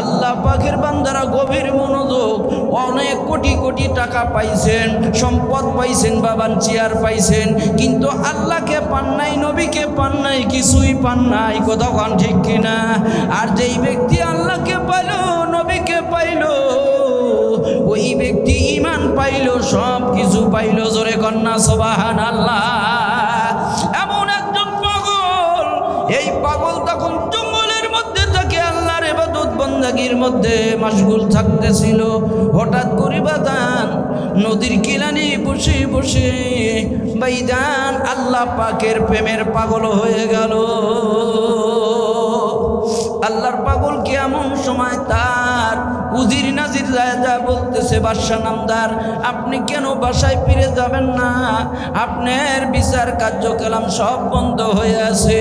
আল্লাহ পাখের বান্দারা গভীর মনোযোগ, অনেক কোটি কোটি টাকা পাইছেন, সম্পদ পাইছেন, বাবান চেয়ার পাইছেন, কিন্তু আল্লাহকে পান নাই, নবীকে পান নাই, কিছুই পান নাই কোথাও ঠিক কিনা? আর যেই ব্যক্তি আল্লাহকে পাইল, নবীকে পাইল, ওই ব্যক্তি ইমান পাইল সব কিছু পাইল, জোরে কন্যা সবাহান আল্লাহ এবাদত মধ্যে মাসগুল থাকতেছিল। হঠাৎ করি বাদান, নদীর কিলানি বসে বসে বাইদান, আল্লাহ পাকের প্রেমের পাগল হয়ে গেল। আল্লাহর পাগল কি এমন সময় তার উজির নাজির যা বলতেছে বাদশা নামদার, আপনি কেন বাসায় ফিরে যাবেন না? আপনার বিচার কার্যকলাম সব বন্ধ হয়ে আছে।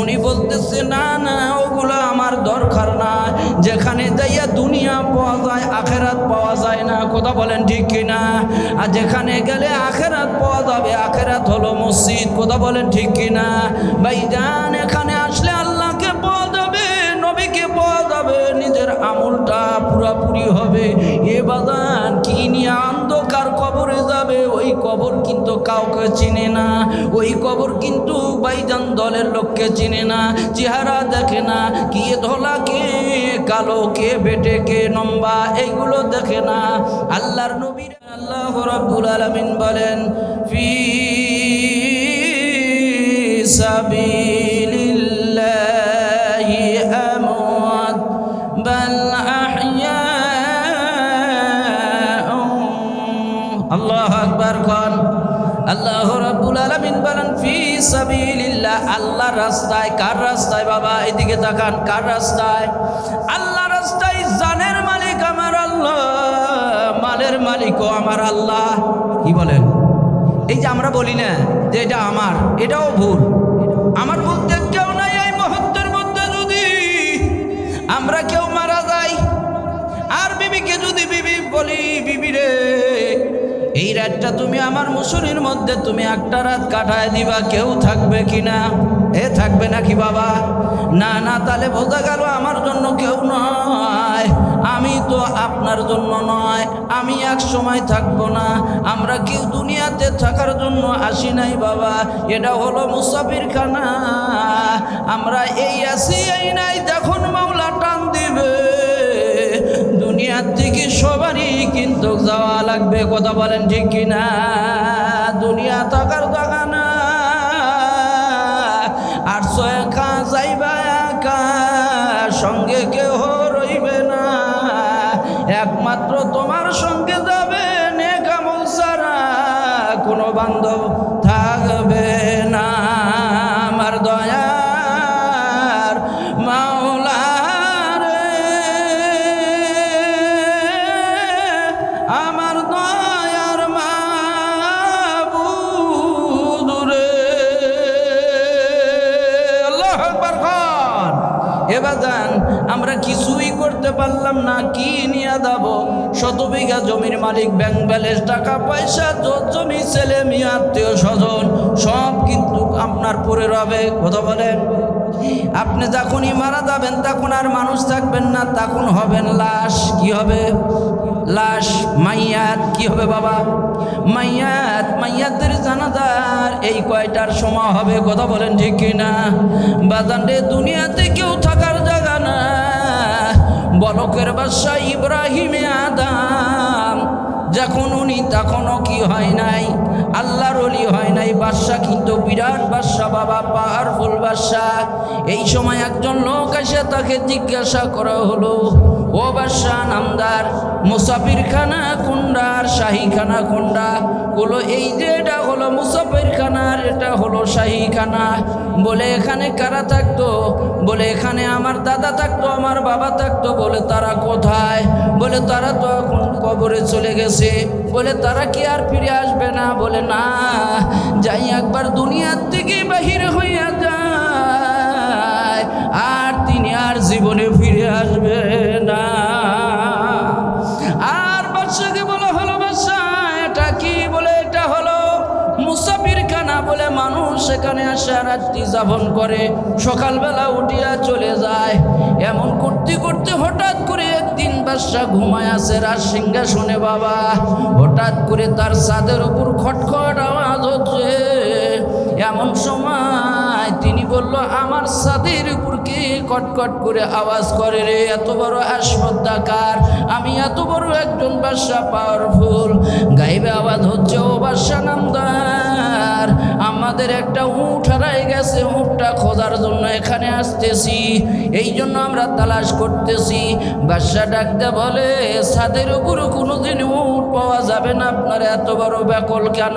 উনি বলতেছে, না না, ওগুলো আমার দরকার না। যেখানে যাইয়া দুনিয়া পাওয়া যায়, আখেরাত পাওয়া যায় না। কথা বলেন ঠিক কিনা আর যেখানে গেলে আখেরাত পাওয়া যাবে, আখেরাত হলো মসজিদ। কথা বলেন ঠিক কিনা ভাইজান, এখানে আসলে আল্লাহকে পাওয়া যাবে, নবীকে পাওয়া যাবে। আমলটা পুরাপুরি হবে। এ বাদান কি নিয়ে অন্ধকার কবরে যাবে? ওই কবর কিন্তু কাউকে চিনে না। ওই কবর কিন্তু বাইজান দলের লোককে চিনে না। চেহারা দেখে না কে ধলা, কে কালো, কে বেটে, কে নম্বা এইগুলো দেখে না। আল্লাহর নবীর আল্লাহ রাব্বুল আলামিন বলেন, ফি সাবিলিল্লাহি আল্লাহর রাস্তায়, কার রাস্তায় বাবা? এদিকে তাকান, কার রাস্তায়? আল্লাহ রাস্তায় জানের মালিক আমার আল্লাহ, মালের মালিকও আমার আল্লাহ। কি বলেন? এই যে আমরা বলি না যে এটা আমার, এটাও ভুল। আমার বলতে কেউ নাই এই মুহূর্তের মধ্যে যদি আমরা কেউ মারা যাই, আর বিবিকে যদি বিবি বলি, বিবি রে এই রাতটা তুমি আমার মুসুরির মধ্যে তুমি একটা রাত কাটায় দিবা, কেউ থাকবে কি না? এ থাকবে নাকি বাবা? না না, তাহলে বোঝা গেল আমার জন্য কেউ নয়। আমি তো আপনার জন্য নয়, আমি এক সময় থাকব না। আমরা কেউ দুনিয়াতে থাকার জন্য আসি নাই বাবা, এটা হলো মুসাফির খানা আমরা এই আসি, এই নাই, দেখুন দিবে দুনিয়ার থেকে সবারই কিন্তু যাওয়া লাগবে, কথা বলেন ঠিক কিনা? দুনিয়া থাকার জায়গা না। আর একা যাইবা একা, সঙ্গে কেউ রইবে না। একমাত্র তোমার সঙ্গে যাবে নেকামল সারা কোনো বান্ধব আমার দয়ার মাবুদ রে। আল্লাহ আকবার খান। এবার যান, আমরা কিছুই করতে পারলাম না, কি নিয়ে যাব? শত বিঘা জমির মালিক, ব্যাংক ব্যালেন্স, টাকা পয়সা যত জমি, ছেলে মেয়ে, আত্মীয় স্বজন, সব কিন্তু আপনার পরে রবে, কথা বলেন? আপনি যখনই মারা যাবেন, তখন আর মানুষ থাকবেন না, তখন হবেন লাশ, কি হবে? লাশ মাইয়াত, কি হবে বাবা? মাইয়াত, মাইয়াতের জানাজার এই কয়টার সময় হবে, কথা বলেন ঠিক কিনা? বাজানরে দুনিয়াতে কেউ থাকার জায়গা না। বলকের বাদশাহ ইব্রাহিমে আদাম, যখন উনি তখনও কি হয় নাই? আল্লাহর অলি হয় নাই, বাদশাহ কিন্তু বিরাট বাদশাহ, বাবা পাওয়ারফুল বাদশাহ। এই সময় একজন লোক এসে তাকে জিজ্ঞাসা করা হলো ও বাদশাহ নামদার মুসাফির খানা কুন্ডার শাহী খানা কুন্ডা। বলো এই যে এটা হলো মুসাফির খানার এটা হলো শাহী খানা বলে, এখানে কারা থাকতো? বলে, এখানে আমার দাদা থাকতো, আমার বাবা থাকতো। বলে, তারা কোথায়? বলে, তারা তো এখন কবরে চলে গেছে। বলে, তারা কি আর ফিরে আসবে না? বলে, না, যাই একবার দুনিয়ার থেকে বাহির হইয়া যায়, আর তিনি আর জীবনে ফিরে আসবে সেখানে আসে, রাত্রি যাপন করে, সকালবেলা উঠিয়া চলে যায়। এমন করতে করতে হঠাৎ করে একদিন বাদশাহ ঘুমায় আসে, রাজ সিংহাসনে বাবা। হঠাৎ করে তার ছাদের উপর খটখট আওয়াজ হচ্ছে। এমন সময় তিনি বলল, আমার ছাদের উপর কে কটকট করে আওয়াজ করে রে? এত বড় আসপদ্দাকার আমি এত বড় একজন বাদশা পাওয়ারফুল। গাইবে আওয়াজ হচ্ছে, ও বাদশা নামদার, আমাদের একটা উঠ হারাই গেছে উঠটা খোঁজার জন্য এখানে আসতেছি, এই জন্য আমরা তালাশ করতেছি। বাদশা ডাকতে বলে ছাদের উপর কোনোদিন উঠ পাওয়া যাবে না, আপনার এত বড় ব্যাকল কেন?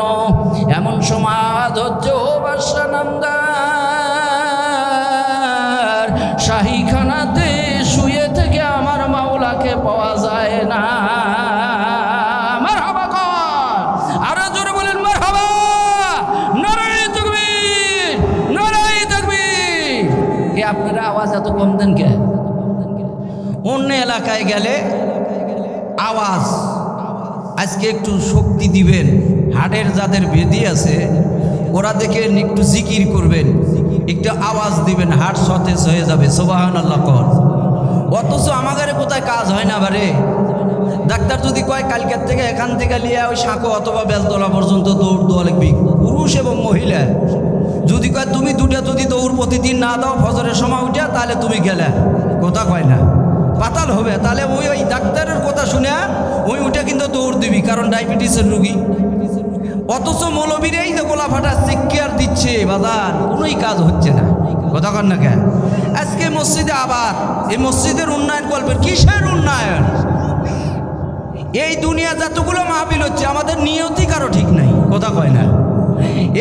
এমন সময় আওয়াজ হচ্ছে, ও বাদশা নামদার শাহিখানাতে শুয়ে থেকে আমার মাওলাকে পাওয়া যায় না। আপনারা আওয়াজ এত কম দেন কে? অন্য এলাকায় গেলে আওয়াজ। আজকে একটু শক্তি দিবেন। হাটের যাদের বেদি আছে ওরা দেখে একটু জিকির করবেন, একটু আওয়াজ দিবেন হাট সতেজ হয়ে যাবে সোবাহান আল্লাহ কর। অথচ আমাদের কোথায় কাজ হয় না বারে? ডাক্তার যদি কয়, কালকের থেকে এখান থেকে নিয়ে ওই সাঁকো অথবা বেলতলা পর্যন্ত দৌড় দেওয়া লিখবি পুরুষ এবং মহিলা, যদি কয়, তুমি দুটা যদি দৌড় প্রতিদিন না দাও, ফজরের সময় উঠে তাহলে তুমি গেলে। কথা কয় না। পাতাল হবে, তাহলে ওই ওই ডাক্তারের কথা শুনে ওই উঠে কিন্তু দৌড় দিবি, কারণ ডায়াবেটিসের রুগী। অথচ মৌলবীরাই যে গোলা ফাটা শিক্ষার দিচ্ছে বাজার কোনোই কাজ হচ্ছে না। কথা কন না কেন? আজকে মসজিদে আবার, এই মসজিদের উন্নয়ন গল্পের কিসের উন্নয়ন? এই দুনিয়া যতগুলো মাহবিল হচ্ছে, আমাদের নিয়তি কারও ঠিক নাই। কথা কয় না।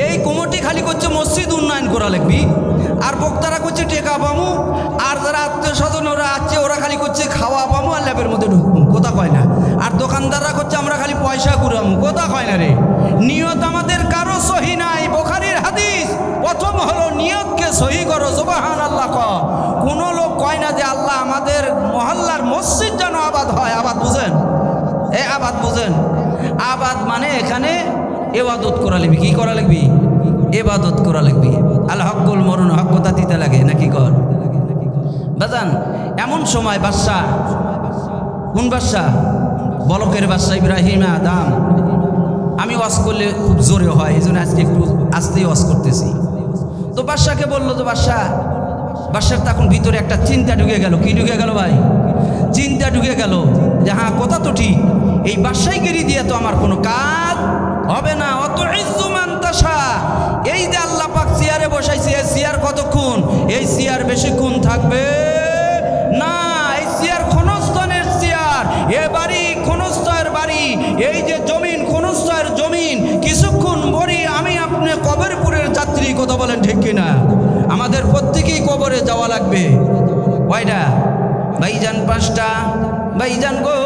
এই কমিটি খালি করছে মসজিদ উন্নয়ন করা লাগবি। আর বক্তারা করছে টেকা পামু আর যারা আত্মীয় স্বজন ওরা আছে, ওরা খালি করছে খাওয়া পামু আর ল্যাবের মধ্যে ঢুকবো। কথা কয় না। আর দোকানদাররা করছে, আমরা খালি পয়সা কুড়ামু কথা কয় না রে। নিয়ত আমাদের কারও সহি নাই। বোখারির হাদিস। প্রথম হলো নিয়তকে সহি করো জবাহান আল্লাহ ক কোনো লোক কয় না যে আল্লাহ আমাদের মহল্লার মসজিদ যেন আবাদ হয়। আবাদ বুঝেন? এ আবাদ বুঝেন? আবাদ মানে এখানে এবাদত করা লিখবি কি করা লিখবি এবাদত করা লিখবি আল হকুল মরুন হক কথা দিতে লাগে, নাকি কর? বাজান, এমন সময় বাদশাহ, কোন বাদশাহ? বলকের বাদশাহ ইব্রাহিম আদাম। আমি ওয়াজ করলে খুব জোরে হয়, এই জন্য আজকে একটু আস্তেই ওয়াজ করতেছি। তো বাদশাকে বলল, তো বাদশাহ বাদশার তখন ভিতরে একটা চিন্তা ঢুকে গেল। কি ঢুকে গেল ভাই? চিন্তা ঢুকে গেল যে হ্যাঁ কথা তো ঠিক। এই বাসাইগিরি দিয়ে তো আমার কোনো কাজ হবে না। অত ইজ্জুমান তাসা এই যে আল্লাহ পাক চেয়ারে বসাইছে চেয়ার কতক্ষণ? এই চেয়ার বেশিক্ষণ থাকবে না। কথা বলেন ঠিক কিনা? আমাদের প্রত্যেকেই কবরে যাওয়া লাগবে। কয়টা? ভাইজান পাঁচটা? ভাইজান গো,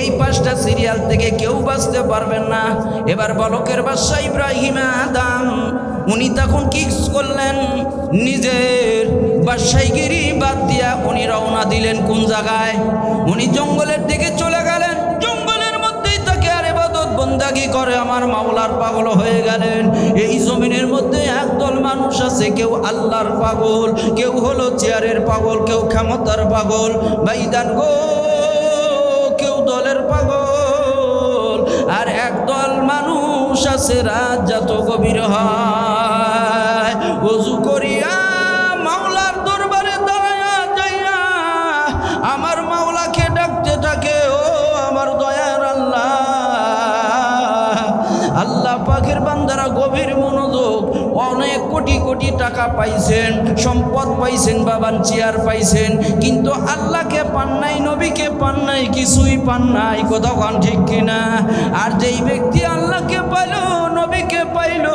এই পাঁচটা সিরিয়াল থেকে কেউ বাঁচতে পারবেন না। এবার বলকের বাদশাহ ইব্রাহিম আদাম, উনি তখন কি করলেন। নিজের বাদশাহীগিরি বাদ দিয়া উনি রওনা দিলেন কোন জায়গায়? উনি জঙ্গলের দিকে চলে গেলেন। বন্দাগি করে আমার মাওলার পাগল হয়ে গেলেন। এই জমিনের মধ্যে একদল মানুষ আছে, কেউ আল্লাহর পাগল, কেউ হলো চেয়ারের পাগল, কেউ ক্ষমতার পাগল। বাইদান গো, কেউ দলের পাগল। আর একদল মানুষ আছে, রাত যত গভীর হয়, অজু করিয়া আল্লাহ পাখের বান্দারা গভীর মনোযোগ অনেক কোটি কোটি টাকা পাইছেন, সম্পদ পাইছেন বাবান চেয়ার পাইছেন, কিন্তু আল্লাহকে পান নাই, নবীকে পান নাই, কিছুই পান নাই কোথাও ঠিক কিনা? আর যেই ব্যক্তি আল্লাহকে পাইল, নবীকে পাইল,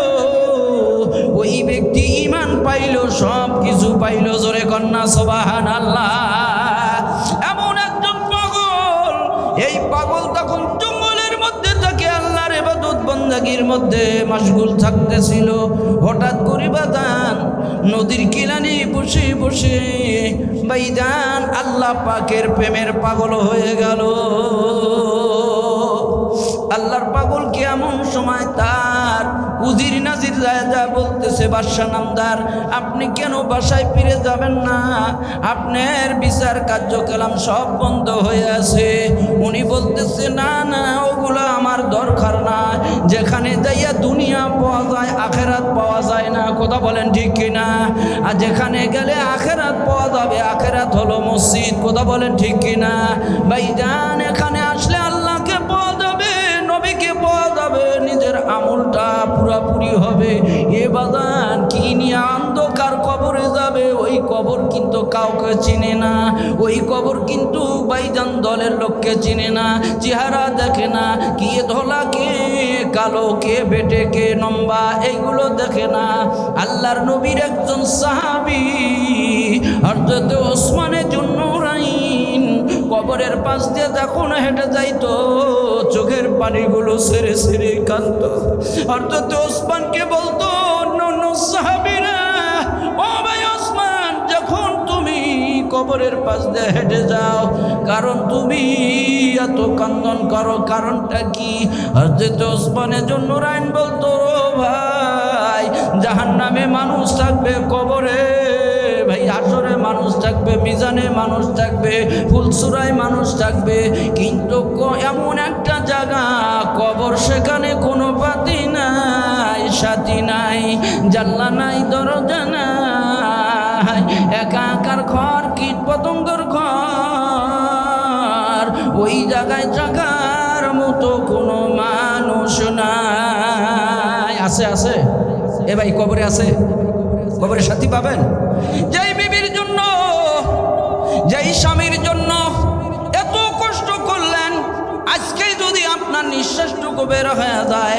ওই ব্যক্তি ইমান পাইল, সব কিছু পাইল, জোরে কন্যা সবাহান আল্লাহ এমন একজন পাগল, এই পাগল তখন বন্দাগির মধ্যে মাসগুল থাকতেছিল। হঠাৎ করে বাদান, নদীর কিনারে বসে বসে বাইদান আল্লাহ পাকের প্রেমের পাগল হয়ে গেল। আল্লাহর পাগল কেমন সময় সময় তার উজির নাজির রাজা বলতেছে বাদশা নামদার, আপনি কেন বাসায় ফিরে যাবেন না? আপনার বিচার কার্যকলাম সব বন্ধ হয়ে আছে। উনি বলতেছে, না না, ওগুলো আমার দরকার না। যেখানে যাইয়া দুনিয়া পাওয়া যায়, আখেরাত পাওয়া যায় না। কথা বলেন ঠিক কিনা? আর যেখানে গেলে আখেরাত পাওয়া যাবে, আখেরাত হলো মসজিদ। কথা বলেন ঠিক কিনা? ভাই যান এখানে আসলে আমলটা পুরাপুরি হবে। এ বাদান কি নিয়ে অন্ধকার কবরে যাবে? ওই কবর কিন্তু কাউকে চিনে না। ওই কবর কিন্তু বাইজান দলের লোককে চিনে না। চেহারা দেখে না। কে ধলা কে কালো কে বেটে কে নম্বা, এইগুলো দেখে না। আল্লাহর নবীর একজন সাহাবি হরজত ওসমানের জন্য রাইন কবরের পাশ দিয়ে যখন হেঁটে যাইতো চোখের পানিগুলো সেরে সেরে কান্ত অর্থাৎ ওসমানকে বলতো অন্য ভাই ওসমান, যখন তুমি কবরের পাশ দিয়ে হেঁটে যাও, কারণ তুমি এত কান্দন করো, কারণটা কি? হজরত ওসমানের জন্য রাইন বলতো ভাই জাহান নামে মানুষ থাকবে, কবরে ভাই আসরে মানুষ থাকবে, মিজানে মানুষ থাকবে, ফুলসুরায় মানুষ থাকবে, কিন্তু এমন একটা জায়গা কবর সেখানে কোনো পাতি নাই, সাথী নাই, জানলা নাই, দরজা নাই। একাকার ঘর, কীট পতঙ্গর ঘর, ওই জায়গায় থাকার মতো কোনো মানুষ নাই। আছে আছে? এ ভাই, কবরে আছে? কবরে সাথী পাবেন? যেই বিবির জন্য, যেই স্বামীর জন্য নিঃশ্বাসটুকু বের হয়ে যায়।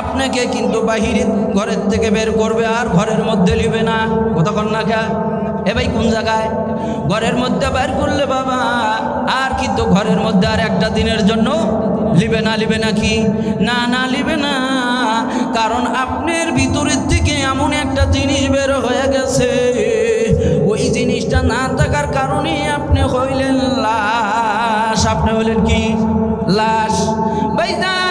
আপনাকে কিন্তু বাহিরে ঘরের থেকে বের করবে আর ঘরের মধ্যে নিবে না। কতক্ষণ না খা এ ভাই কোন জায়গায়? ঘরের মধ্যে বের করলে বাবা, আর কিন্তু ঘরের মধ্যে আর একটা দিনের জন্য লিবে না লিবে না কি? না না লিবে না। কারণ আপনার ভিতরের থেকে এমন একটা জিনিস বের হয়ে গেছে। ওই জিনিসটা না থাকার কারণে আপনি হইলেন লাশ। আপনি হইলেন কি? লাশ। ভাইজান!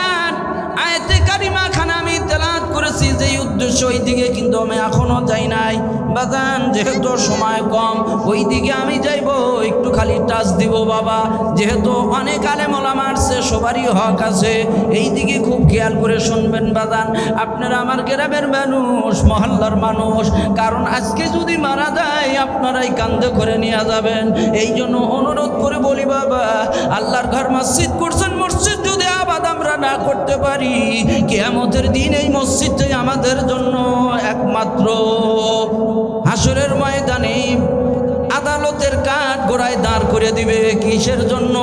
করেছি যে উদ্দেশ্য ওই দিকে কিন্তু আমি এখনও যাই নাই। বাজান, যেহেতু সময় কম ওই দিকে আমি যাইব, একটু খালি টাচ দিব বাবা। যেহেতু অনেক আলেমলা মারছে সবারই হক আছে। এই দিকে খুব খেয়াল করে শুনবেন বাজান। আপনারা আমার গ্রামের মানুষ, মহল্লার মানুষ। কারণ আজকে যদি মারা যায়, আপনারাই কান্দে করে নিয়ে যাবেন। এই জন্য অনুরোধ করে বলি বাবা, আল্লাহর ঘর মসজিদ করছেন মসজিদ যদি আবাদ আমরা না করতে পারি, কেয়ামতের দিন এই মসজিদটাই আমাদের জন্য একমাত্র হাসরের ময়দানে আদালতের কাঠ গোড়ায় দাঁড় করে দিবে। কিসের জন্য?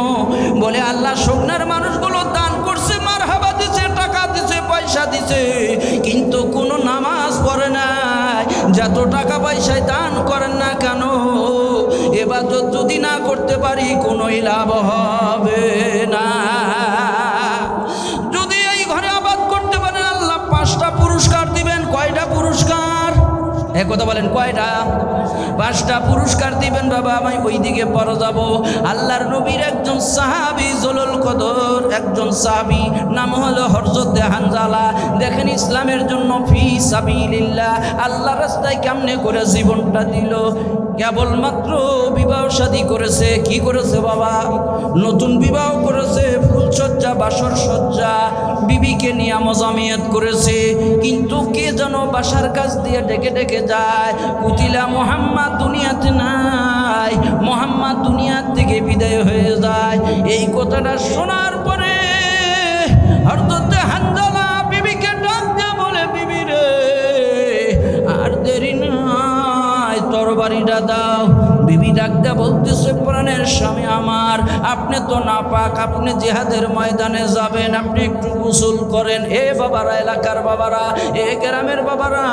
বলে আল্লাহ শুকনার মানুষগুলো দান করছে মার হাবা দিছে, টাকা দিছে, পয়সা দিছে, কিন্তু কোনো নামাজ পড়ে নাই। যত টাকা পয়সায় দান করেন না কেন এবার যদি না করতে পারি কোনোই লাভ হবে না। এ কথা বলেন, কয়টা? পাঁচটা পুরস্কার দিবেন বাবা, আমি ওই দিকে পর যাব। আল্লাহর নবীর একজন সাহাবি জলুল কদর, একজন সাহাবি, নাম হলো হরজত হানজালা। দেখেন ইসলামের জন্য ফি সাবিলিল্লাহ, আল্লাহ রাস্তায় কেমনে করে জীবনটা দিল? কেবলমাত্র বিবাহ শাদী করেছে, কি করেছে বাবা? নতুন বিবাহ করেছে, ফুলসজ্জা বাসর সজ্জা বিবিকে নিয়ে মজামিয়াত করেছে। কিন্তু কে যেন বাসার কাছ দিয়ে ডেকে ডেকে যায়, কুতিলা মোহাম্মদ দুনিয়াতে নাই, মোহাম্মদ দুনিয়ার থেকে বিদায় হয়ে যায়। এই কথাটা শোনার পরে তরবারিটা দাও। বিবি ডাকতে বলতেছে প্রাণের স্বামী আমার, আপনি তো না পাক আপনি জেহাদের ময়দানে যাবেন, আপনি একটু গোসল করেন। এ বাবারা, এলাকার বাবারা, এ গ্রামের বাবারা,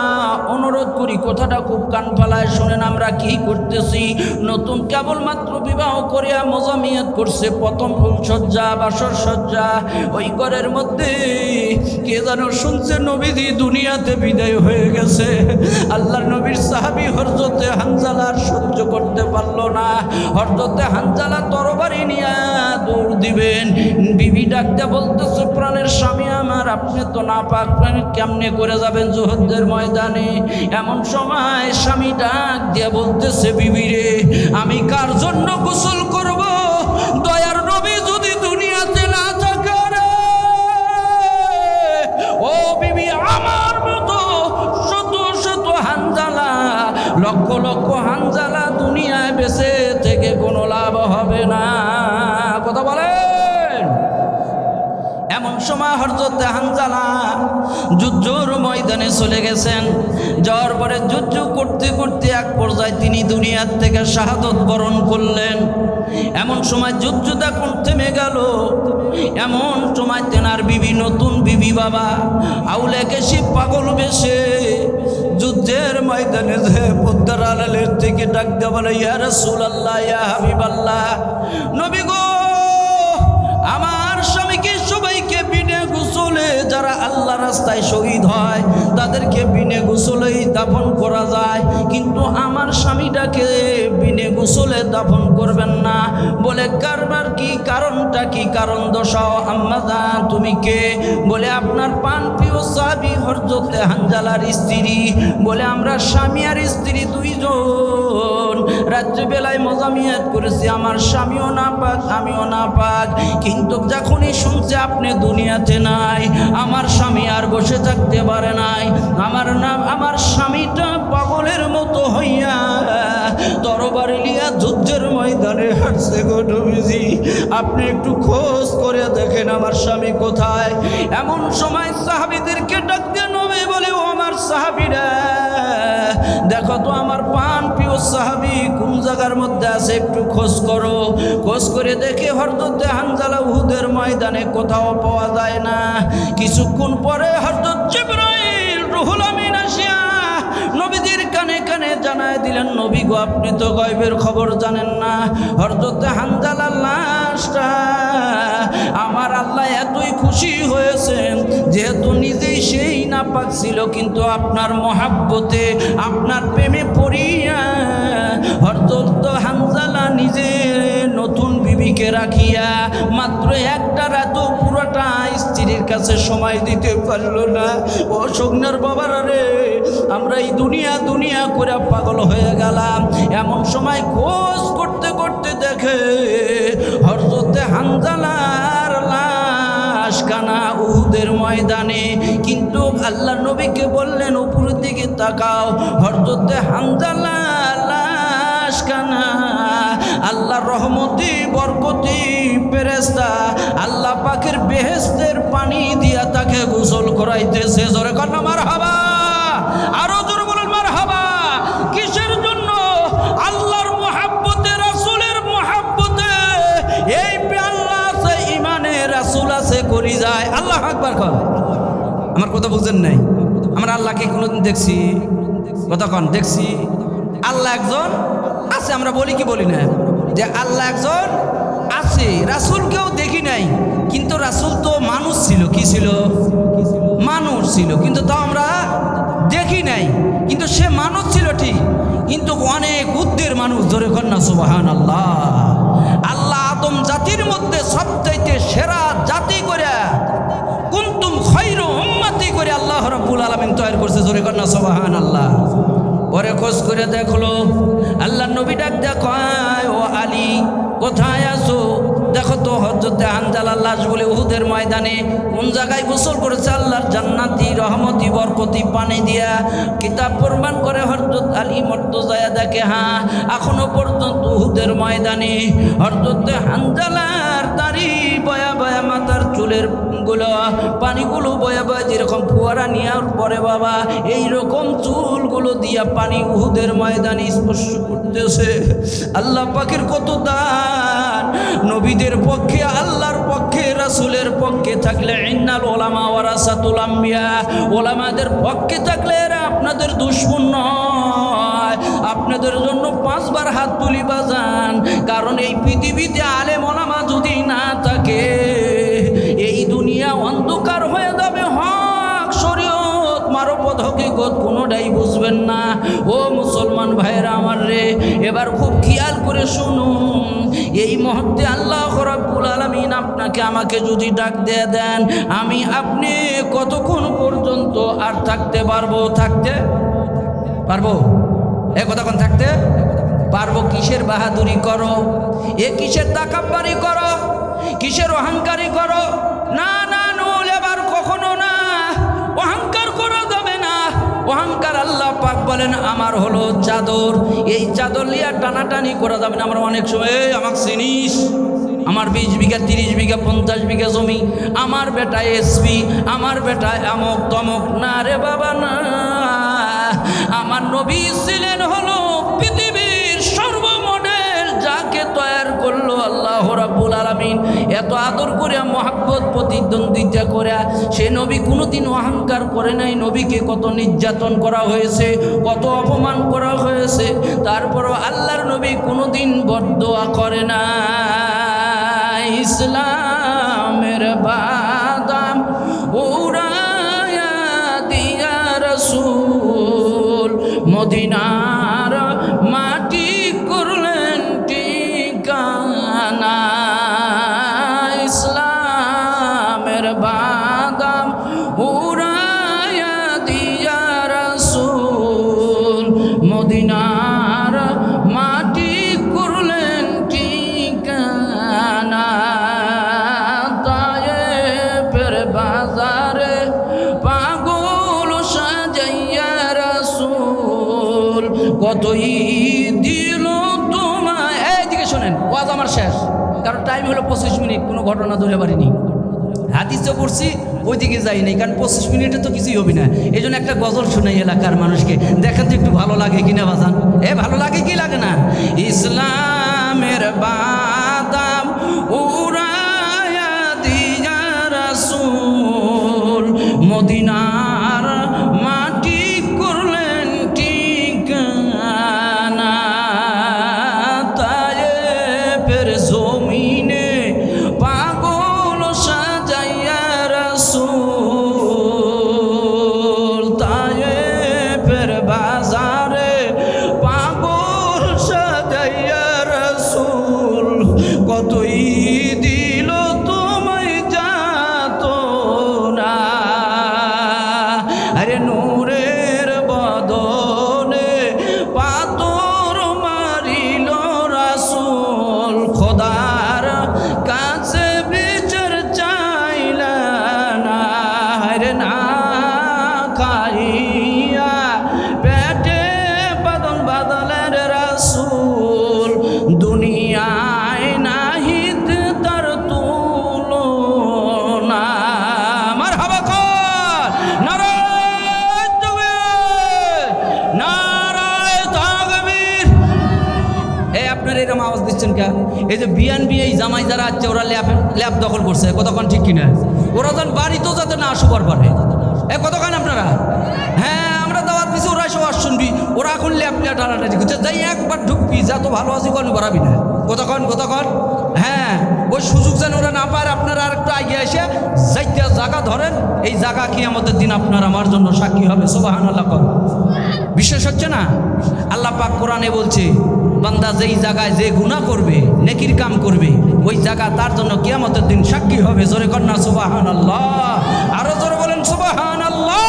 অনুরোধ করি, কথাটা খুব কান ফালায় শোনেন, আমরা কি করতেছি? নতুন কেবলমাত্র বিবাহ করিয়া মজামিয়াত করছে, প্রথম ফুলসজ্জা বাসর সজ্জা ওই ঘরের মধ্যে, কে যেন শুনছে, নবীজি দুনিয়াতে বিদায় হয়ে গেছে। আল্লাহ নবীর সাহাবি হরজতে হানজালার সহ্য করতে পারল না। হরজতে হানজালা তরবারি নিয়ে দৌড় দিবেন। বিবি ডাকতে বলতেছে, প্রাণের স্বামী আমার, আপনি তো না পাক কেমনে করে যাবেন জোহদ্দের ময়দানে? এমন সময় স্বামী ডাক দিয়ে বলতেছে, বিবি রে, আমি কার জন্য গোসল করব? দয়ার নবী যদি দুনিয়াতে না থাকে ও বিবি আমার মতো শত শত হানজালা, লক্ষ লক্ষ সময় হরজত হানজালা যুদ্ধর ময়দানে চলে গেছেন। যাওয়ার পরে যুদ্ধ করতে করতে এক পর্যায়ে তিনি দুনিয়ার থেকে শাহাদত বরণ করলেন। এমন সময় যুদ্ধ তখন থেমে গেল। এমন সময় তেনার বিবি, নতুন বিবি বাবা আউলেকে শিব পাগল বেশে যুদ্ধের ময়দানে যে পদ্মার আড়ালের থেকে ডাক দেওয়া বলে, ইয়া আল্লাহ ইয়া হাবিব আল্লাহ নবী গো, আমার যারা আল্লাহ রাস্তায় শহীদ হয়, তাদেরকে বিনে গোসলেই দাফন করা যায়। কিন্তু আমার স্বামীটাকে বিনে গোসলে দাফন করবেন না। বলে, কারবার কি? কারণটা কি? কারণ দশাও আম্মাদা তুমি কে? বলে, আপনার পান প্রিয় সাবি হরজতে হানজালার স্ত্রী। বলে, আমরা স্বামী আর স্ত্রী দুইজন। রাত্রিবেলায় মজামিয়াত করেছি। আমার স্বামীও না পাক আমিও না পাক কিন্তু যখনই শুনছে আপনি দুনিয়াতে নাই আমার স্বামী আর বসে থাকতে পারে নাই। আমার নাম, আমার স্বামীটা পাগলের মতো হইয়া তরবারি লিয়া যুদ্ধের ময়দানে হাঁটছে গো নবীজি। আপনি একটু খোঁজ করে দেখেন আমার স্বামী কোথায়। এমন সময় সাহাবিদেরকে ডাক দিয়ে নবী বলে ও আমার সাহাবিরা। দেখো তো আমার পান পিও সাহাবি কোন জায়গার মধ্যে আছে একটু খোঁজ করো। খোঁজ করে দেখে হরদতে হানজালা উহুদের ময়দানে কোথাও পাওয়া যায় না। কিছুক্ষণ পরে হরদত জিব্রাইল রুহুল কানে কানে জানায় দিলেন নবী গো, আপনি তো গয়বের খবর জানেন না। হরদতে হানজালার লাশটা আমার আল্লাহ এতই খুশি হয়েছেন যেহেতু নিজেই সেই না পাচ্ছিল কিন্তু আপনার মহাব্বতে, আপনার প্রেমে পড়িয়া হরদত হানজালা নিজে নতুন বিবিকে রাখিয়া মাত্র একটা রাত পুরোটা স্ত্রীর কাছে সময় দিতে পারল না। ও সগ্নার বাবারা রে, আমরা এই দুনিয়া দুনিয়া করে পাগল হয়ে গেলাম। এমন সময় খোঁজ করতে করতে দেখে হরজতে হানজালার লাশ কানা উহুদের ময়দানে। কিন্তু আল্লাহ নবীকে বললেন উপরের দিকে তাকাও। হরজতে হানজালা লাশ কানা? আল্লাহ রহমতি, বরকতি পেরেস্তা আল্লাহ পাকের বেহেস্তের পানি দিয়া তাকে গোসল করাইতেছে। জোরে কন্যা মার হাবা আরও জোরে বলেন মার হাবা কিসের জন্য? আল্লাহর মহাব্বতে, রাসুলের মহাব্বতে। এই আল্লাহ আছে ইমানে রাসুল আছে, করি যায়। আল্লাহ আকবার কর। আমার কথা বুঝেন নাই? আমরা আল্লাহকে কোনোদিন দেখছি? কতক্ষণ দেখছি? আল্লাহ একজন আছে, আমরা বলি কি বলি না? যে আল্লাহ একজন আছে, রাসুলকেও দেখি নাই, কিন্তু রাসুল তো মানুষ ছিল, কি ছিল? মানুষ ছিল, কিন্তু তাও আমরা দেখি নাই। কিন্তু সে মানুষ ছিল ঠিক, কিন্তু অনেক উদ্দের মানুষ ধরে কন্যা সুবাহান আল্লাহ আল্লাহ আদম জাতির মধ্যে সবচাইতে সেরা জাতি করে, কুন্তুম খৈর উম্মাতি করে আল্লাহ রব্বুল আলমিন তৈরি করছে, জোরে কন্যা সুবাহান আল্লাহ পরে খোঁজ করে দেখল। আল্লাহ নবী ডাক দেখো ও আলী, কোথায় আসো দেখো তো হজরতে আনজালার লাশ বলে উহুদের ময়দানে কোন জায়গায় গোসল করেছে আল্লাহর জান্নাতি রহমতি বরকতি পানি দিয়া। কিতাব প্রমাণ করে হরজত আলী দেখে হ্যাঁ এখনও পর্যন্ত উহুদের ময়দানে হরজতে হানজালার দাড়ি বয়া বয়া মাথার চুলেরগুলো, পানিগুলো বয়া বয়া যেরকম ফুয়ারা নেওয়ার পরে বাবা এই রকম চুলগুলো দিয়া পানি উহুদের ময়দানে স্পর্শ করতেছে। আল্লাহ পাখির কত দান। নবীদের পক্ষে, আল্লাহর পক্ষে, রাসুলের পক্ষে থাকলে ইন্নাল ওলামা ওয়ারাসাতুল আম্বিয়া। ওলামাদের পক্ষে থাকলে এরা আপনাদের দুশ্মন নয়। আপনাদের জন্য পাঁচবার হাত তুলি বাজান কারণ এই পৃথিবীতে আলে ওলামা যদি না থাকে, এই দুনিয়া অন্ধকার হয়ে যাবে। হক, শরীয়ত মারপথ হকিকত কোনোটাই বুঝবেন না। ও মুসলমান ভাইয়েরা আমার রে, এবার খুব খেয়াল করে শুনুন। এই মুহূর্তে আল্লাহ রব্বুল আলমিন আপনাকে আমাকে যদি ডাক দিয়ে দেন, আমি আপনি কতক্ষণ পর্যন্ত আর থাকতে পারব? থাকতে পারব? এ কতক্ষণ থাকতে? পারব কিসের বাহাদুরি করো? এ কিসের তাকাব্বারি করো? কিসের অহংকারী করো? না না নুল এবার কখনো না। অহংকার করা যাবে না। অহংকার আল্লাহ পাক বলেন আমার হলো চাদর। এই চাদর লিয়া টানাটানি করা যাবে না। আমার অনেক সময় "এই, আমাকে চিনিস? আমার বিশ বিঘা তিরিশ বিঘা পঞ্চাশ বিঘা জমি। আমার বেটা এসপি আমার বেটা আমক তমক। না রে বাবা না। আমার নবী ছিলেন হলো পৃথিবীর সর্বমডেল, যাকে তৈয়ার করল আল্লাহ রাব্বুল আলামিন। এত আদর করে, মহাব্বত, প্রতিদ্বন্দ্বিতা করে, সে নবী কোনোদিন অহংকার করে নাই, নবীকে কত নির্যাতন করা হয়েছে, কত অপমান করা হয়েছে। তারপরও আল্লাহর নবী কোনোদিন বদদোয়া করে না ইসলামের বাদাম উড়ায়া মদিনার শোনেন ওয়াজ আমার শেষ। কারণ টাইম হলো পঁচিশ মিনিট, কোনো ঘটনা ধরে পারিনি হাদিসে পড়ছি, ওইদিকে যাই নাই, কারণ পঁচিশ মিনিটে তো কিছুই হবে না। এই জন্য একটা গজল শোনাই এলাকার মানুষকে। দেখেন তো একটু ভালো লাগে কিনা বাজান এ, ভালো লাগে কি লাগে না? ইসলামের বাদাম উড়ায়া দিয়া রাসূল মদিনার বিএনপি এই জামাই যারা আছে, ওরা ল্যাব ল্যাব দখল করছে। কতক্ষণ ঠিক কিনা? ওরা যখন বাড়িতেও যাতে না আসবার পারে। এ কতক্ষণ আপনারা? হ্যাঁ আমরা দাওয়াত দিছি ওরা সবার শুনবি। ওরা এখন ল্যাব ল্যাব টানাটানি করছে। যাই একবার ঢুকবি, যা তো ভালো আছি, কোনো বাড়াবি না। কতক্ষণ কতক্ষণ হ্যাঁ ওই সুযোগ যেন ওরা না পায় আপনারা আর একটু আগে এসে জায়গা ধরেন, এই জায়গা কি আমাদের দিন আপনার আমার জন্য সাক্ষী হবে সোবাহান আল্লাহ কর। বিশ্বাস হচ্ছে না? আল্লাহ পাক কোরআনে বলছে, বান্দা যেই জায়গায় যে গুনাহ করবে, নেকির কাম করবে, ওই জায়গা তার জন্য কিয়ামতের দিন সাক্ষী হবে। জোরে কন্যা সুবাহান আল্লাহ আরও জোরে বলেন সুবাহান আল্লাহ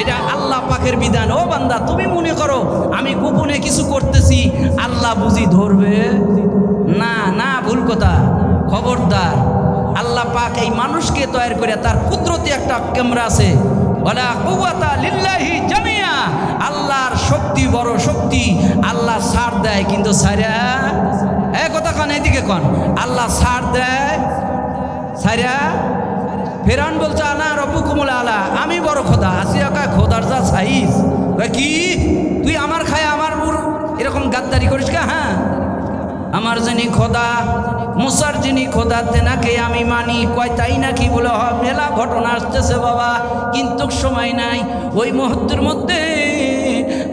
এটা আল্লাহ পাকের বিধান। ও বান্দা, তুমি মনে করো, আমি গোপনে কিছু করতেছি, আল্লাহ বুঝি ধরবে? না না, ভুল কথা। খবরদার। আল্লাহ পাক এই মানুষকে তৈরি করে তার কুদরতি একটা ক্যামেরা আছে। ওলা কুওয়াতা লিল্লাহি জামিয়া। আল্লাহর শক্তি বড় শক্তি, আল্লাহ ছাড় দেয় কিন্তু সারা এ কথা কন, এদিকে কন। আল্লাহ ছাড় দেয় সারা ফেরান বলছে, আনা রব্বু কুমুল আলা। আমি বড় খোদা আসিয়া কা খোদার যা সাইজ। কি? তুই আমার খায় আমার এরকম গাদ্দারি করিস কা? হ্যাঁ। আমার যিনি খোদা মুসার যিনি খোদা তেনাকে আমি মানি, কয়, তাই নাকি বলে হ মেলা ঘটনা আসতেছে বাবা, কিন্তু সময় নাই। ওই মুহূর্তের মধ্যে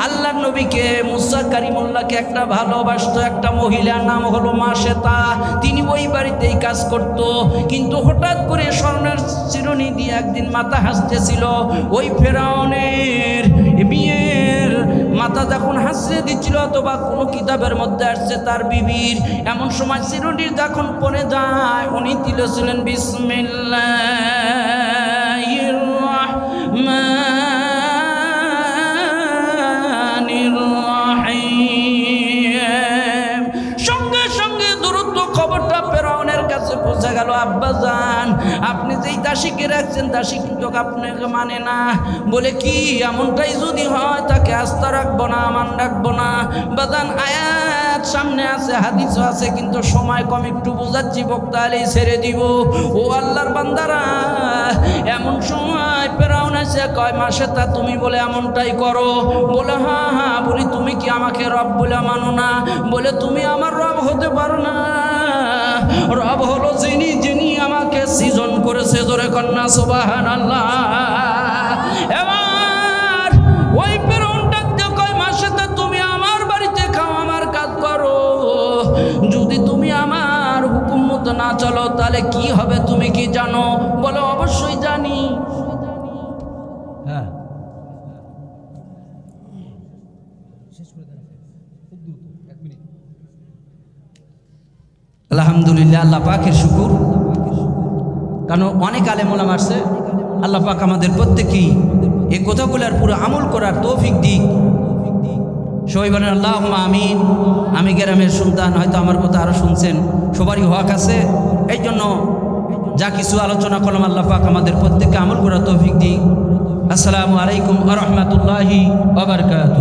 আল্লাহ নবীকে, মুসা কারিমুল্লাহকে একটা ভালোবাসত, একটা মহিলার নাম হলো মা শ্বেতা তিনি ওই বাড়িতেই কাজ করত, কিন্তু হঠাৎ করে স্বর্ণের চিরুনি দিয়ে একদিন মাথা হাসতেছিল। ওই ফেরাউনের বিয়ের মাথা যখন হাসিয়ে দিচ্ছিল, অথবা কোনো কিতাবের মধ্যে আসছে তার বিবির, এমন সময় চিরুনির যখন পড়ে যায়, উনি দিলেছিলেন বিসমিল্লাহির পৌঁছে গেল আব্বাজান আপনি যেই দাসীকে রাখছেন, দাসী কিন্তু আপনাকে মানে না। বলে, কি, এমনটাই যদি হয়, তাকে আস্থা রাখব না আমান রাখব না। বাদান আয়াত সামনে আছে, হাদিসও আছে, কিন্তু সময় কম, একটু বোঝাচ্ছি, বক্তা আলী ছেড়ে দিব। ও আল্লাহর বান্দারা, এমন সময় ফেরাউন এসে কয়, মাসে তা তুমি বলে এমনটাই করো। বলে হ্যাঁ হ্যাঁ। বলি, তুমি কি আমাকে রব বলে মানো না? বলে, তুমি আমার রব হতে পারো না। রব হলো যিনি যিনি আমাকে সৃজন করেছে। জোরে কন্যা সুবাহান আল্লাহ ওই কয় মাসে তুমি আমার বাড়িতে খাও, আমার কাজ করো। যদি তুমি আমার না চলো, তাহলে কি হবে তুমি কি জানো? বলো, অবশ্যই জানি হ্যাঁ আলহামদুলিল্লাহ আল্লাহ পাকের শুকুর। কারণ অনেক আলেম ওলাম আসছে, আল্লাহ পাক আমাদের প্রত্যেকেই এই কথাগুলার পুরো আমল করার তৌফিক দিক। সবাই বলেন আল্লাহ আমিন। আমি গ্রামের সন্তান হয়তো আমার কথা আরও শুনছেন, সবারই হক আছে। এই জন্য যা কিছু আলোচনা করলাম, আল্লাহ পাক আমাদের প্রত্যেককে আমল করার তৌফিক দিক। আসসালামু আলাইকুম আ রহমতুল্লাহি আবরকাত